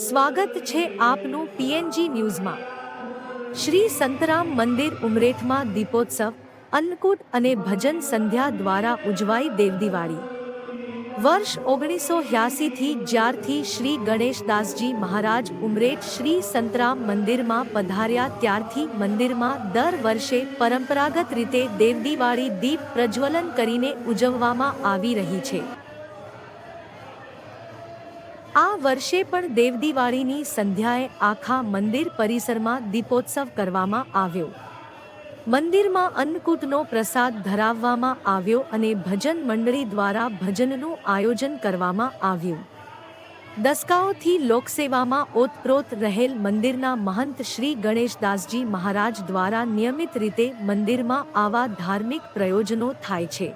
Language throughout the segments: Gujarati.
સ્વાગત છે આપનું પીએનજી ન્યૂઝમાં. શ્રી સંતરામ મંદિર ઉમરેઠમાં દીપોત્સવ, અન્નકૂટ અને ભજન સંધ્યા દ્વારા ઉજવાઈ દેવદિવાળી. વર્ષ ઓગણીસો થી જ્યારથી શ્રી ગણેશદાસજી મહારાજ ઉમરેઠ શ્રી સંતરામ મંદિરમાં પધાર્યા ત્યારથી મંદિરમાં દર વર્ષે પરંપરાગત રીતે દેવદિવાળી દીપ પ્રજ્વલન કરીને ઉજવવામાં આવી રહી છે. આ વર્ષે પણ દેવદિવાળીની સંધ્યાએ આખા મંદિર પરિસરમાં દીપોત્સવ કરવામાં આવ્યો. મંદિરમાં અન્નકૂટનો પ્રસાદ ધરાવવામાં આવ્યો અને ભજન મંડળી દ્વારા ભજનનું આયોજન કરવામાં આવ્યું. દસકાઓથી લોકસેવામાં ઓતપ્રોત રહેલ મંદિરના મહંત શ્રી ગણેશદાસજી મહારાજ દ્વારા નિયમિત રીતે મંદિરમાં આવા ધાર્મિક પ્રયોજનો થાય છે.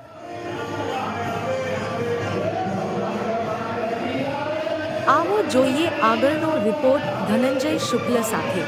આવો જોઈએ આગળનો રિપોર્ટ ધનંજય શુક્લ સાથે.